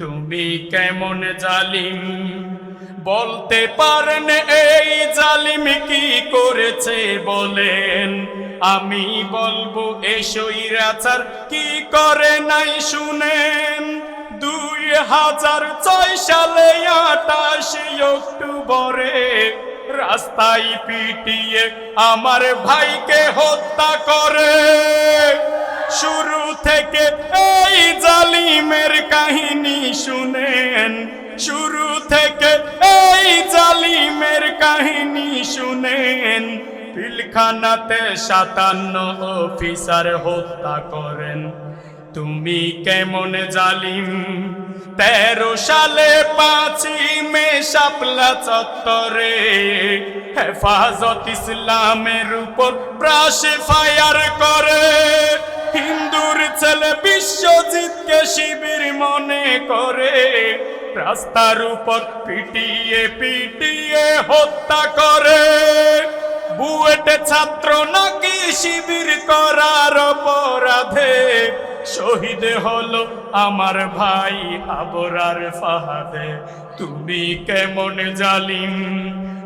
তুমি কেমন জালিম? বলতে পারেন এই জালিম কি করেছে বলেন। আমি বলব এই সৈরাচার কি করে নাই শুনেন। দুই হাজার ছয় সালে আঠাশে অক্টোবরে রাস্তায় পিটিয়ে আমার ভাইকে হত্যা করে। শুরু থেকে জালিমের কাহিনী শুনেন। শুরু থেকে এই জালিমের কাহিনী শুনেন। পিলখানাতে সাতান্ন অফিসার হত্যা করেন। তুমি কেমন জালিম? তেরো সালে পাঁচই মে শাপলা চত্বরে হেফাজত ইসলামের উপর ব্রাশে ফায়ার করে। বিশ্বজিৎকে শিবির মনে করে রাস্তার উপর পিটিয়ে পিটিয়ে হত্যা করে। বুয়েটে ছাত্র নাকি শিবির করার অপরাধে? শহীদ হলো আমার ভাই আবরার ফাহাদে। তুমি কেমন জালিম?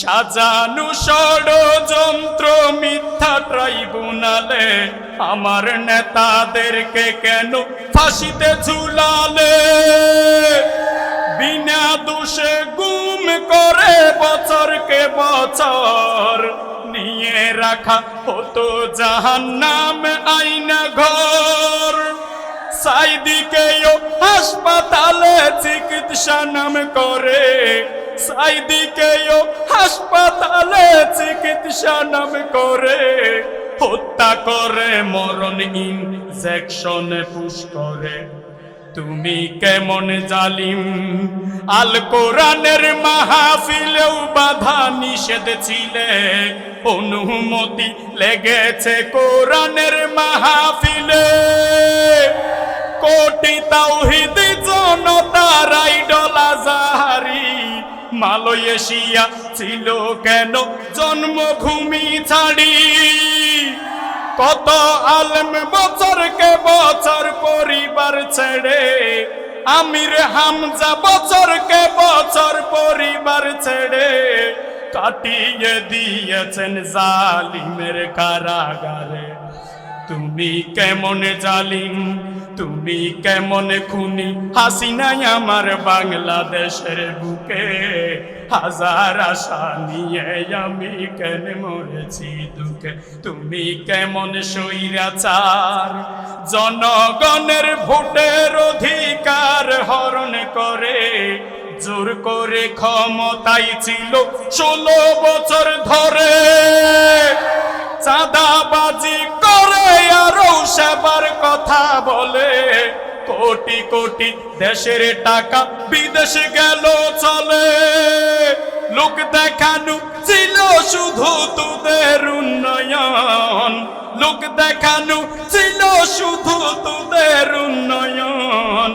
সাজানু ষড়যন্ত্র মিথ্যা ট্রাইব্যুনালে। আমার নেতাদেরকে কেন ফাঁসিতে ঝুলালে? বিনা দোষে গুম করে বছরকে বছর নিয়ে রাখা হতো জাহান নাম আইনা ঘর। সাইদিকেও হাসপাতালে চিকিৎসা নাম করে। হাসপাতালে চিকিৎসা নাম করে, হত্যা করে, মরণ পুশ করে। তুমি কেমন জালিম? আল কোরআনের মাহফিলেও বাধা নিষেধ ছিলে। অনুমতি লেগেছে কোরআনের মাহফিলে। কোটি তাওহিদ মালয়েশিয়া ছিল কেন জন্মভূমি ছাড়ি? কত আলম বছরকে বছর পরিবার ছেড়ে, আমির হামজা বছরকে বছর পরিবার ছেড়ে কাটিয়ে দিয়েছেন জালিমের কারাগারে। তুমি কেমন জালিম? তুমি কেমন খুনি? হাসিনাই আমার বাংলাদেশের বুকে। হাজার আশা নিয়ে আমি কেন মরেছি দুঃখে? তুমি কেমন সৈরাচার জনগণের ভোটের অধিকার হরণ করে, জোর করে ক্ষমতাই ছিল ষোলো বছর ধরে। সেবার কথা বলে কোটি কোটি দেশের টাকা বিদেশে গেল চলে। লোক দেখানো ছিল শুধু তোদের উন্নয়ন। লোক দেখানো ছিল শুধু তোদের উন্নয়ন।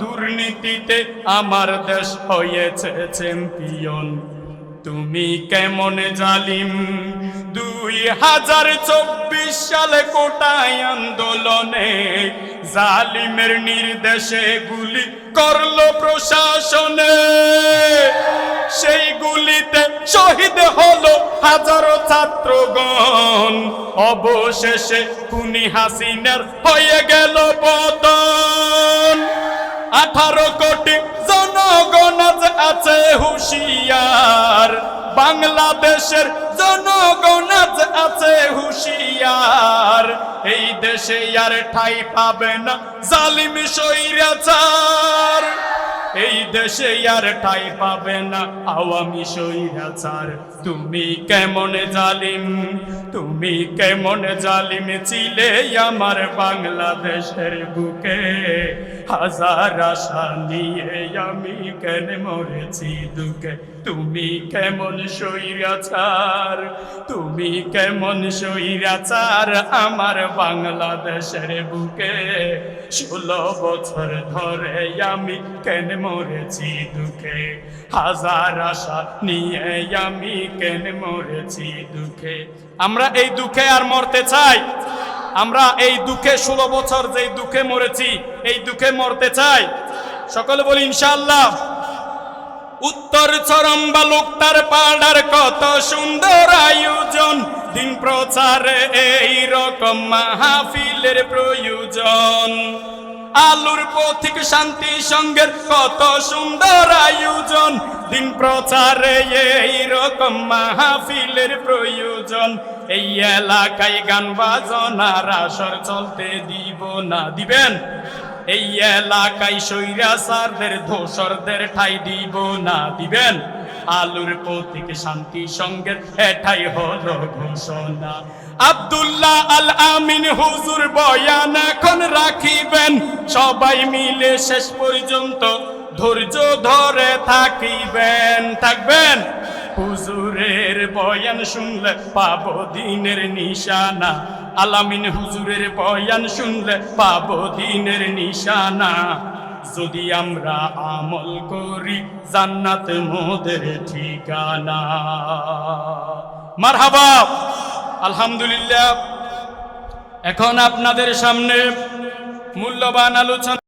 দুর্নীতিতে আমার দেশ হয়েছে চ্যাম্পিয়ন তুমি কেমন জালিম? দুই হাজার চব্বিশ সালে কোটায় আন্দোলনে জালিমের নির্দেশে গুলি করল প্রশাসনে। সেই গুলিতে শহীদ হলো হাজারো ছাত্রগণ। অবশেষে খুনি হাসিনার হয়ে গেল পতন। আঠারো কোটি জনগণ আছে হুশিয়ার। বাংলাদেশের জনগণ আছে হুশিয়ার। এই দেশে আর ঠাই পাবে না জালিম সৈরাচার এই দেশে আর ঠাই পাবে না। আওয়ামী সৈরাচার তুমি কেমন জালিম? তুমি কেমন জালিম ছিলে আমার বাংলাদেশের বুকে? হাজার আশা নিয়ে আমি কেন মরেছি দুঃখে তুমি কেমন সৈরাচার তুমি কেমন সৈরাচার আমার বাংলাদেশের বুকে? ষোলো বছর ধরে আমি কেন মরেছি দুঃখে? হাজার আশা নিয়ে আমি কেন মরেছি দুঃখে? আমরা এই দুঃখে আর মরতে চাই? আমরা এই দুঃখে ষোলো বছর যেই দুঃখে মরেছি, এই দুঃখে মরতে চাই? সকলে বলি ইনশাআল্লাহ। উত্তর চরম বালুকতার পাড়ার কত সুন্দর আয়োজন। দিন প্রচারে এই রকম মাহফিলের প্রয়োজন। আলুর পথিক শান্তি সঙ্গের কত সুন্দর আয়োজন। দিন প্রচারে এই রকম মাহফিলের প্রয়োজন। এই এলাকায় গান বাজনার আসর চলতে দিব না, দিবেন? এই এলাকায় সৈরাসারদের ধূসরদের ঠাই দিব না দিবেন। আলুর প্রতীক শান্তি সঙ্গের এটাই হলো ঘোষণা। আব্দুল্লাহ আল আমিন হুজুর বয়ান এখন রাখিবেন। সবাই মিলে শেষ পর্যন্ত ধৈর্য ধরে থাকিবেন, থাকবেন। হুজুরের বয়ান শুনলে পাবো দিনের নিশানা। আলামিন হুজুরের বয়ান শুনলে পাবো দিনের নিশানা। যদি আমরা আমল করি, জান্নাত মোদের ঠিকানা। মারহাবা। আলহামদুলিল্লাহ। এখন আপনাদের সামনে মূল্যবান আলোচনা